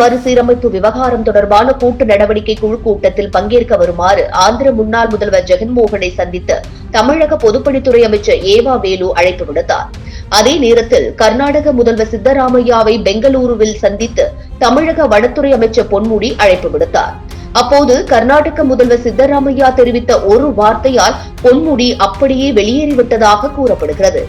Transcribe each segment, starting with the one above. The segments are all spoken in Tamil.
மறுசீரமைப்பு விவகாரம் தொடர்பான கூட்டு நடவடிக்கை குழு கூட்டத்தில் பங்கேற்க வருமாறு ஆந்திர முன்னாள் முதல்வர் ஜெகன்மோகனை சந்தித்து தமிழக பொதுப்பணித்துறை அமைச்சர் ஏவா வேலு அழைப்பு விடுத்தார். அதே நேரத்தில் கர்நாடக முதல்வர் சித்தராமையாவை பெங்களூருவில் சந்தித்து தமிழக வனத்துறை அமைச்சர் பொன்முடி அழைப்பு விடுத்தார். அப்போது கர்நாடக முதல்வர் சித்தராமையா தெரிவித்த ஒரு வார்த்தையால் பொன்முடி அப்படியே வெளியேறிவிட்டதாக கூறப்படுகிறது.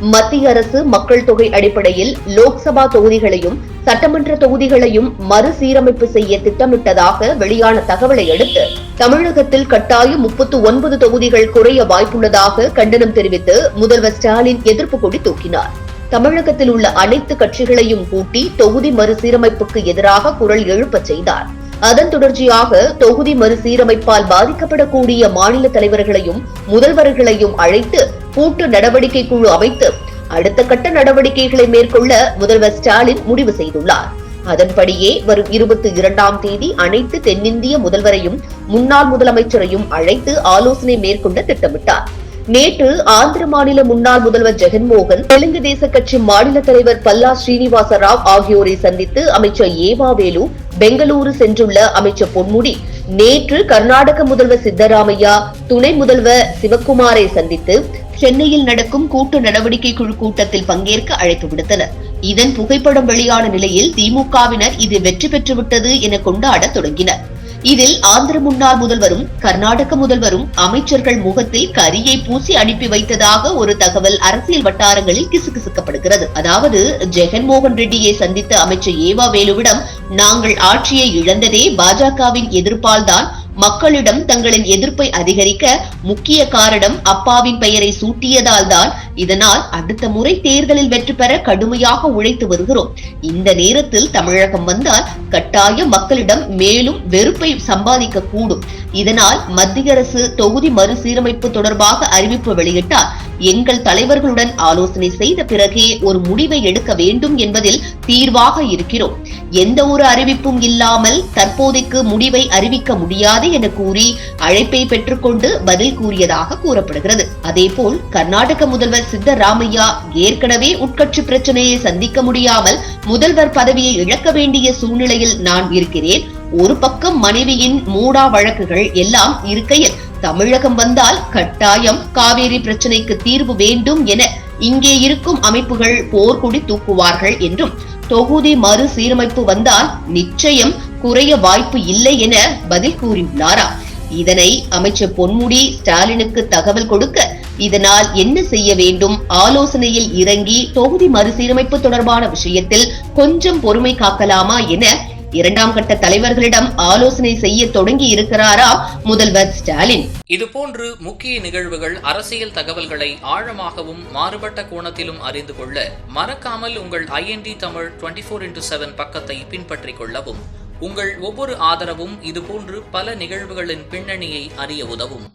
மத்திய அரசு மக்கள் தொகை அடிப்படையில் லோக்சபா தொகுதிகளையும் சட்டமன்ற தொகுதிகளையும் மறுசீரமைப்பு செய்ய திட்டமிட்டதாக வெளியான தகவலை அடுத்து தமிழகத்தில் கட்டாயம் முப்பத்து ஒன்பது தொகுதிகள் குறைய வாய்ப்புள்ளதாக கண்டனம் தெரிவித்து முதல்வர் ஸ்டாலின் எதிர்ப்பு கொடி தூக்கினார். தமிழகத்தில் உள்ள அனைத்து கட்சிகளையும் கூட்டி தொகுதி மறுசீரமைப்புக்கு எதிராக குரல் எழுப்பச் செய்தார். அதன் தொடர்ச்சியாக தொகுதி மறுசீரமைப்பால் பாதிக்கப்படக்கூடிய மாநில தலைவர்களையும் முதல்வர்களையும் அழைத்து கூட்டு நடவடிக்கை குழு அமைத்து அடுத்த கட்ட நடவடிக்கைகளை மேற்கொள்ள முதல்வர் ஸ்டாலின் முடிவு செய்துள்ளார். அதன்படியே வரும் இருபத்தி இரண்டாம் தேதி அனைத்து தென்னிந்திய முதல்வரையும் முன்னாள் முதலமைச்சரையும் அழைத்து ஆலோசனை மேற்கொண்டு திட்டமிட்டார். நேற்று ஆந்திர மாநில முன்னாள் முதல்வர் ஜெகன்மோகன் தெலுங்கு தேச கட்சி மாநில தலைவர் பல்லா ஸ்ரீனிவாச ராவ் ஆகியோரை சந்தித்து அமைச்சர் ஏவாவேலு பெங்களூரு சென்றுள்ள அமைச்சர் பொன்முடி நேற்று கர்நாடக முதல்வர் சித்தராமையா துணை முதல்வர் சிவக்குமாரை சந்தித்து சென்னையில் நடக்கும் கூட்டு நடவடிக்கை குழு கூட்டத்தில் பங்கேற்க அழைப்பு விடுத்தனர். இதன் புகைப்படம் வெளியான நிலையில் திமுகவினர் இது வெற்றி பெற்றுவிட்டது என கொண்டாட தொடங்கினர். இதில் ஆந்திர முன்னாள் முதல்வரும் கர்நாடக முதல்வரும் அமைச்சர்கள் முகத்தில் கரியை பூசி அனுப்பி வைத்ததாக ஒரு தகவல் அரசியல் வட்டாரங்களில் கிசுகிசுக்கப்படுகிறது. அதாவது ஜெகன்மோகன் ரெட்டியை சந்தித்த அமைச்சர் ஏவா வேலுவிடம் நாங்கள் ஆட்சியை இழந்ததே பாஜகவின் எதிர்ப்பால் தான் மக்களிடம் தங்களின் எதிர்ப்பை அதிகரிக்க முக்கிய காரணம் அப்பாவின் பெயரை சூட்டியதால் தான் இதனால் அடுத்த முறை தேர்தலில் வெற்றி பெற கடுமையாக உழைத்து வருகிறோம். இந்த நேரத்தில் தமிழகம் வந்தால் கட்டாயம் மக்களிடம் மேலும் வெறுப்பை சம்பாதிக்க கூடும் இதனால் மத்திய அரசு தொகுதி மறுசீரமைப்பு தொடர்பாக அறிவிப்பு வெளியிட்டால் எங்கள் தலைவர்களுடன் ஆலோசனை செய்த பிறகே ஒரு முடிவை எடுக்க வேண்டும் என்பதில் தீர்வாக இருக்கிறோம். எந்த ஒரு அறிவிப்பும் இல்லாமல் தற்போதைக்கு முடிவை அறிவிக்க முடியாது என கூறி அழைப்பை பெற்றுக்கொண்டு பதில் கூறியதாக கூறப்படுகிறது. அதேபோல் கர்நாடக முதல்வர் சித்தராமையா ஏற்கனவே உட்கட்சி பிரச்சனையை சந்திக்க முடியாமல் முதல்வர் பதவியை இழக்க வேண்டிய சூழ்நிலையில் நான் இருக்கிறேன். ஒரு பக்கம் மனைவியின் மூடா வழக்குகள் எல்லாம் இருக்கையில் தமிழகம் வந்தால் கட்டாயம் காவேரி பிரச்சனைக்கு தீர்வு வேண்டும் என இங்கே இருக்கும் அமைப்புகள் போர்க்குடி தூக்குவார்கள் என்றும் தொகுதி மறு சீரமைப்பு வந்தால் நிச்சயம் குறைய வாய்ப்பு இல்லை என பதில் கூறியுள்ளாரா? இதனை அமைச்சர் பொன்முடி ஸ்டாலினுக்கு தகவல் கொடுக்க இதனால் என்ன செய்ய வேண்டும்? ஆலோசனையில் இறங்கி தொகுதி மறுசீரமைப்பு தொடர்பான விஷயத்தில் கொஞ்சம் பொறுமை காக்கலாமா என இரண்டாம் கட்ட தலைவர்களிடம் ஆலோசனை செய்ய தொடங்கி இருக்கிறாரா முதல்வர் ஸ்டாலின்? இதுபோன்று முக்கிய நிகழ்வுகள் அரசியல் தகவல்களை ஆழமாகவும் மாறுபட்ட கோணத்திலும் அறிந்து கொள்ள மறக்காமல் உங்கள் IND Tamil twenty four into seven பக்கத்தை பின்பற்றிக் கொள்ளவும். உங்கள் ஒவ்வொரு ஆதரவும் இதுபோன்று பல நிகழ்வுகளின் பின்னணியை அறிய உதவும்.